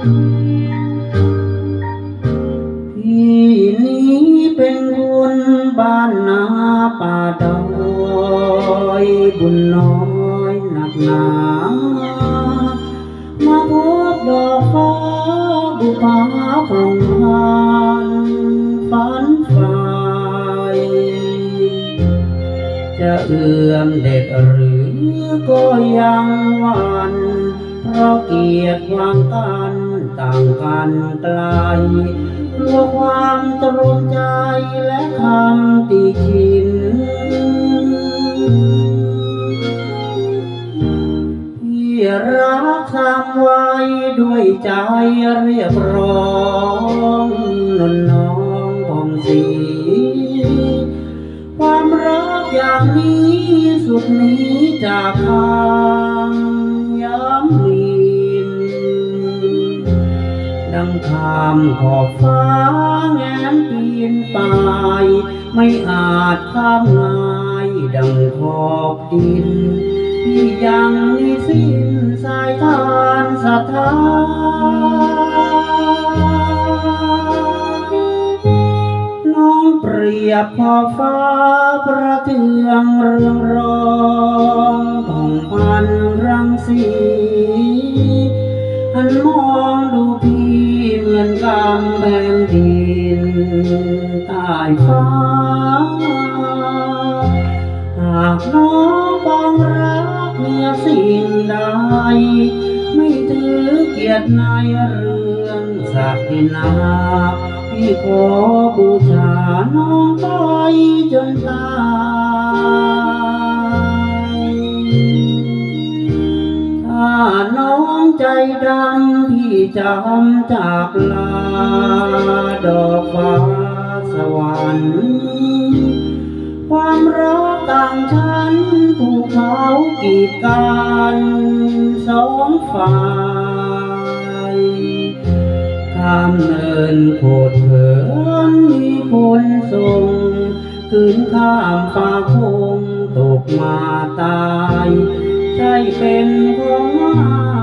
ทีนี้เป็นบุญบานนาป่าดอยบุญน้อยหนามาพบดอกฟ้าบุพาพรงพานฝันฝ่าจะเอื้อมเด็ดหรือก็ยังวันเพราะเกียรติวางกัน ต่างกันไกลกลัวความตรมใจและคำติชิน ที่รักทำไว้ด้วยใจเรียบร้องนนน้องผ่องสี ความรักอย่างนี้สุดนี้จากทา งคำขอบฟ้าแง้มปีนป่ายไม่อาจข้ามง่ายดังขอบดิน ที่ยังมีสิ้นสายทานศรัทธาน้องเปรียบขอบฟ้าประเทืองเรืองรองผ่องพันรังสีหันมองำแพงดินใต้ฟ้า หากน้องปองรักเมื่อสิ่งใด ไม่ถือเกียรติในเรื่องศักดินาที่ขอบูชาน้องไปจนตายถ้าน้อง ใจดำพี่จำจากลา ดอกฟ้าสวรรค์ ความรักต่างชั้นภูกเขากีดกันสองฝ่ายข้ามเนินโคดเขินมีคนส่งคืนข้ามฟ้าคงตกมาตาย ใช่เป็นของ